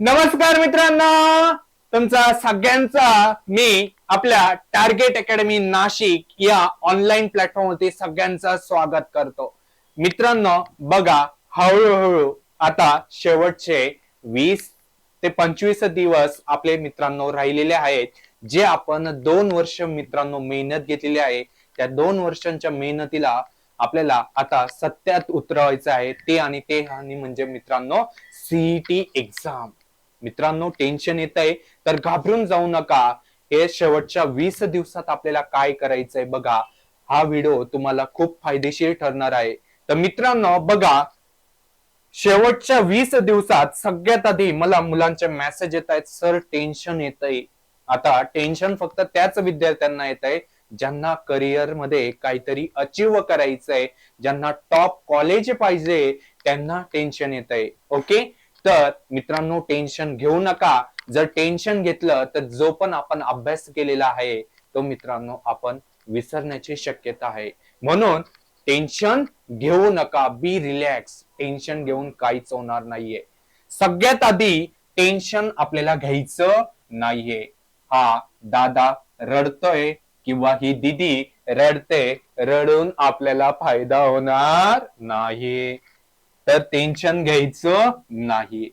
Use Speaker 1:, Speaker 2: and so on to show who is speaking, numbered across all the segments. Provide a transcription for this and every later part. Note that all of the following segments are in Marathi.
Speaker 1: नमस्कार मित्रांनो. तुमचा सगळ्यांचा मी आपल्या टार्गेट अकॅडमी नाशिक या ऑनलाईन प्लॅटफॉर्मवरती सगळ्यांचं स्वागत करतो. मित्रांनो बघा हळूहळू आता शेवटचे वीस ते पंचवीस दिवस आपले मित्रांनो राहिलेले आहेत. जे आपण दोन वर्ष मित्रांनो मेहनत घेतलेली आहे त्या दोन वर्षांच्या मेहनतीला आपल्याला आता सत्यात उतरवायचं आहे. ते आणि ते आणि म्हणजे मित्रांनो सीईटी एक्झाम मित्रांनो टेन्शन येत आहे. तर घाबरून जाऊ नका. हे शेवटच्या वीस दिवसात आपल्याला काय करायचंय बघा. हा व्हिडिओ तुम्हाला खूप फायदेशीर ठरणार आहे. तर मित्रांनो बघा. शेवटच्या वीस दिवसात सगळ्यात आधी मला मुलांचे मेसेज येत आहेत. सर टेन्शन येत आहे. आता टेन्शन फक्त त्याच विद्यार्थ्यांना येत आहे ज्यांना करिअरमध्ये काहीतरी अचीव करायचंय ज्यांना टॉप कॉलेज पाहिजे त्यांना टेन्शन येत आहे. ओके तर मित्रांनो टेन्शन घेऊ नका. जर टेन्शन घेतलं तर जो पण आपण अभ्यास केलेला आहे तो मित्रांनो आपण विसरण्याची शक्यता आहे. म्हणून टेन्शन घेऊ नका. बी रिलॅक्स टेन्शन घेऊन काहीच होणार नाहीये. सगळ्यात आधी टेन्शन आपल्याला घ्यायचं नाहीये. हा दादा रडतोय किंवा ही दिदी रडते रडून आपल्याला फायदा होणार नाही तर टेन्शन घ्यायचं नाही.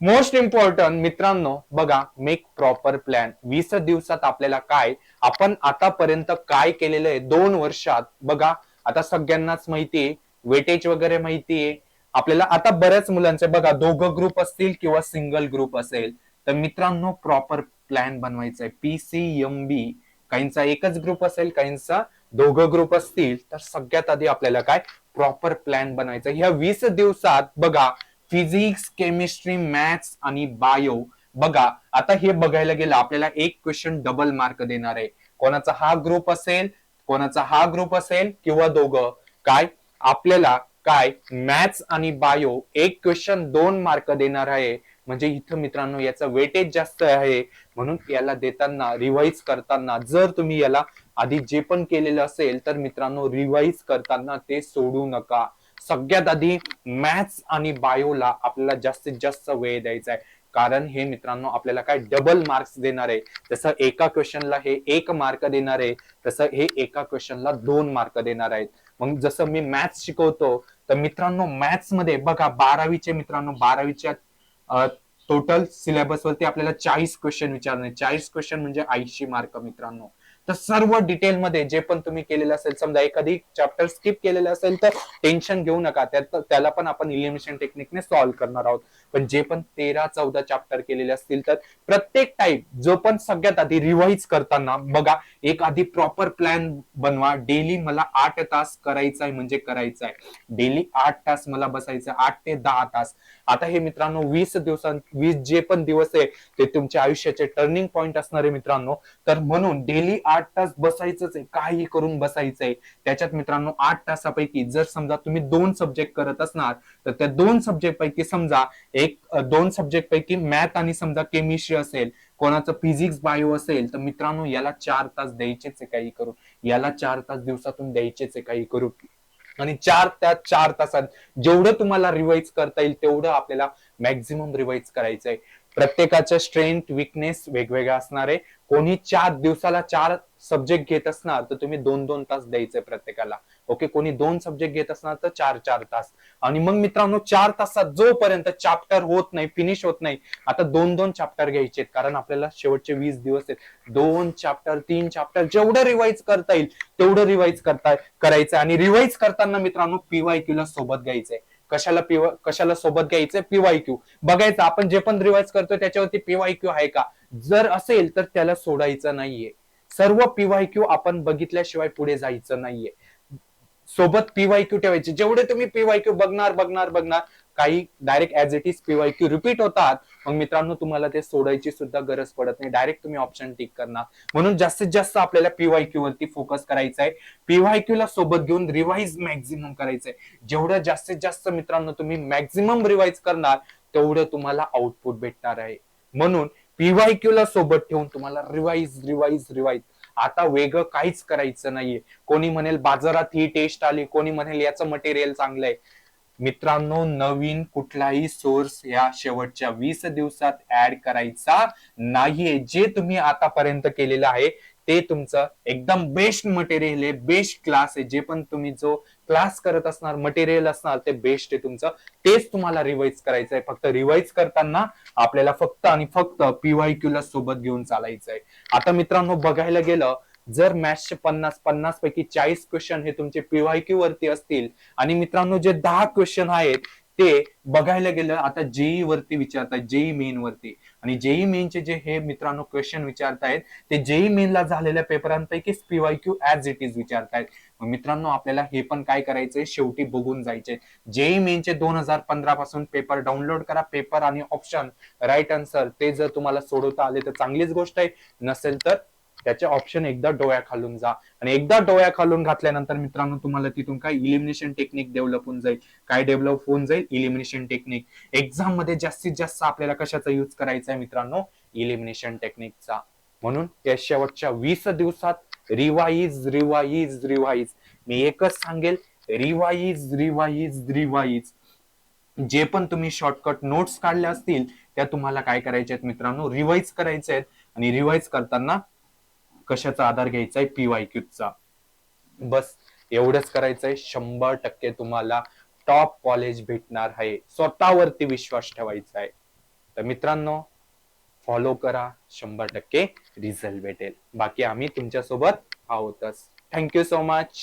Speaker 1: मोस्ट इम्पॉर्टंट मित्रांनो बघा मेक प्रॉपर प्लॅन वीस दिवसात आपल्याला काय आपण आतापर्यंत काय केलेलं आहे दोन वर्षात बघा आता सगळ्यांनाच माहितीये वेटेज वगैरे माहितीये आपल्याला आता बऱ्याच मुलांचे बघा दोघं ग्रुप असतील किंवा सिंगल ग्रुप असेल तर मित्रांनो प्रॉपर प्लॅन बनवायचा आहे. पी बी काहींचा एकच ग्रुप असेल काहींचा दोघं ग्रुप असतील तर सगळ्यात आधी आपल्याला काय? प्रॉपर प्लॅन बनायचा. ह्या वीस दिवसात बघा फिजिक्स केमिस्ट्री मॅथ्स आणि बायो बघा. आता हे बघायला गेलं आपल्याला एक क्वेश्चन डबल मार्क देणार आहे. कोणाचा हा ग्रुप असेल कोणाचा हा ग्रुप असेल किंवा दोघं. काय? आपल्याला काय? मॅथ्स आणि बायो एक क्वेश्चन दोन मार्क देणार आहे. म्हणजे इथं मित्रांनो याचं वेटेज जास्त आहे. म्हणून याला देताना रिवाईज करताना जर तुम्ही याला आधी जे पण केलेलं असेल तर मित्रांनो रिवाईज करताना ते सोडू नका. सगळ्यात आधी मॅथ्स आणि बायोला आपल्याला जास्तीत जास्त वेळ द्यायचा आहे. कारण हे मित्रांनो आपल्याला काय डबल मार्क्स देणार आहे. जसं एका क्वेश्चनला हे एक मार्क देणार आहे तसं हे एका क्वेश्चनला दोन मार्क देणार आहेत. मग जसं मी मॅथ्स शिकवतो तर मित्रांनो मॅथ्समध्ये बघा बारावीचे मित्रांनो बारावीच्या टोटल सिलेबस वरती आपल्याला चाळीस क्वेश्चन विचारणे. चाळीस क्वेश्चन म्हणजे ऐंशी मार्क मित्रांनो. तर सर्व डिटेल मध्ये जे पण तुम्ही केलेलं असेल समजा एखादी चॅप्टर स्किप केलेलं असेल तर टेन्शन घेऊ नका. त्याला पण आपण इलिमिनेशन टेक्निकने सॉल्व्ह करणार आहोत. पण जे पण तेरा चौदा चॅप्टर केलेले असतील तर प्रत्येक टाईप जो पण सगळ्यात आधी रिवाईज करताना बघा एक आधी प्रॉपर प्लॅन बनवा. डेली मला आठ तास करायचा आहे म्हणजे करायचा आहे डेली आठ तास मला बसायचं आठ ते दहा तास. आता हे मित्रांनो वीस दिवसां वीस जे पण दिवस आहे ते तुमच्या आयुष्याचे टर्निंग पॉइंट असणारे मित्रांनो. तर म्हणून डेली आठ आठ तास बसायचंच आहे काही करून बसायचंय. त्याच्यात मित्रांनो आठ तासापैकी जर समजा तुम्ही दोन सब्जेक्ट करत असणार तर त्या दोन सब्जेक्ट पैकी समजा एक दोन सब्जेक्ट पैकी मॅथ आणि समजा केमिस्ट्री असेल कोणाचं फिजिक्स बायो असेल तर मित्रांनो याला चार तास द्यायचेच आहे काही करून. याला चार तास दिवसातून द्यायचेच आहे काही करू आणि चार त्या चार तासात जेवढं तुम्हाला रिवाईज करता येईल तेवढं आपल्याला मॅक्झिमम रिवाईज करायचंय. प्रत्येकाचं स्ट्रेंथ विकनेस वेगवेगळा असणार आहे. कोणी चार दिवसाला चार सब्जेक्ट घेत असणार तर तुम्ही दोन दोन तास द्यायचे प्रत्येकाला. ओके कोणी दोन सब्जेक्ट घेत असणार तर चार चार तास. आणि मग मित्रांनो चार तासात जोपर्यंत चॅप्टर होत नाही फिनिश होत नाही आता दोन दोन चॅप्टर घ्यायचे कारण आपल्याला शेवटचे वीस दिवस आहेत. दोन चॅप्टर तीन चॅप्टर जेवढं रिवाईज करता येईल तेवढं रिवाईज करता करायचं आणि रिवाईज करताना मित्रांनो पीवाय क्यूला सोबत घ्यायचंय. कशाला पी कशाला सोबत घ्यायचं पीवाय क्यू. बघायचं आपण जे पण रिवाइज करतो त्याच्यावरती पीवाय क्यू आहे का? जर असेल तर त्याला सोडायचं नाहीये. सर्व पीवाय क्यू आपण बघितल्याशिवाय पुढे जायचं नाहीये. सोबत पीवाय क्यू ठेवायचे. जेवढे तुम्ही पीवाय क्यू बघणार बघणार बघणार काही direct as it is PYQ repeat होतात मग मित्रांनो तुम्हाला ते सोडायची सुद्धा गरज पडत नाही. डायरेक्ट तुम्ही ऑप्शन टिक करणार. म्हणून जास्तीत जास्त आपल्याला पीवाय क्यू वरती फोकस करायचा आहे पीवाय क्यू ला सोबत घेऊन रिवाईज मॅक्झिमम करायचंय. जेवढं जास्तीत जास्त मित्रांनो तुम्ही मॅक्झिमम रिवाईज करणार तेवढं तुम्हाला आउटपुट भेटणार आहे. म्हणून पीवाय क्यू ला सोबत ठेवून तुम्हाला रिवाईज रिवाईज रिवाईज आता वेगळं काहीच करायचं नाहीये. कोणी म्हणेल बाजारात ही टेस्ट आली कोणी म्हणेल याचं मटेरियल चांगलं आहे मित्रांनो नवीन कुठलाही सोर्स या शेवटच्या वीस दिवसात ऍड करायचा नाहीये. जे तुम्ही आतापर्यंत केलेलं आहे ते तुमचं एकदम बेस्ट मटेरियल आहे बेस्ट क्लास आहे. जे पण तुम्ही जो क्लास करत असणार मटेरियल असणार ते बेस्ट आहे तुमचं. तेच तुम्हाला रिवाइज करायचं आहे. फक्त रिवाइज करताना आपल्याला फक्त आणि फक्त पीवायक्यू ला सोबत घेऊन चालायचं आहे आता मित्रांनो बघायला गेलं जर मॅथ्सचे पन्नास पन्नास पैकी चाळीस क्वेश्चन हे तुमचे पीवायक्यू वरती असतील आणि मित्रांनो जे दहा क्वेश्चन आहेत ते बघायला गेलं आता जेई वरती विचारतात जेई मेन वरती. आणि जेई मेनचे जे हे मित्रांनो क्वेश्चन विचारतायत ते जेई मेनला झालेल्या पेपरांपैकीच पीवायक्यू ऍज इट इज विचारतायत. मित्रांनो आपल्याला हे पण काय करायचंय शेवटी बघून जायचे जेई मेनचे दोन हजार पंधरा पासून पेपर डाउनलोड करा पेपर आणि ऑप्शन राईट आन्सर ते जर तुम्हाला सोडवता आले तर चांगलीच गोष्ट आहे. नसेल तर त्याचे ऑप्शन एकदा डोळ्या खालून जा. आणि एकदा डोळ्या खालून घातल्यानंतर मित्रांनो तुम्हाला तिथून काय इलिमिनेशन टेक्निक डेव्हलप होऊन जाईल काय डेव्हलप होऊन जाईल? इलिमिनेशन टेक्निक एक्झाममध्ये जास्तीत जास्त आपल्याला कशाचा युज करायचा आहे मित्रांनो इलिमिनेशन टेक्निकचा म्हणून या शेवटच्या वीस दिवसात रिवाईज रिवाईज रिवाईज मी एकच सांगेल रिवाईज रिवाईज रिवाईज जे पण तुम्ही शॉर्टकट नोट्स काढल्या असतील त्या तुम्हाला काय करायच्या आहेत मित्रांनो? रिवाईज करायचे आहेत आणि रिवाईज करताना कशाचा आधार घ्यायचा आहे पीवायक्यूचा बस एवढंच करायचंय. शंभर टक्के तुम्हाला टॉप कॉलेज भेटणार आहे. स्वतःवरती विश्वास ठेवायचा आहे तर मित्रांनो फॉलो करा. शंभर टक्के रिझल्ट भेटेल. बाकी आम्ही तुमच्यासोबत आहोतच. Thank you so much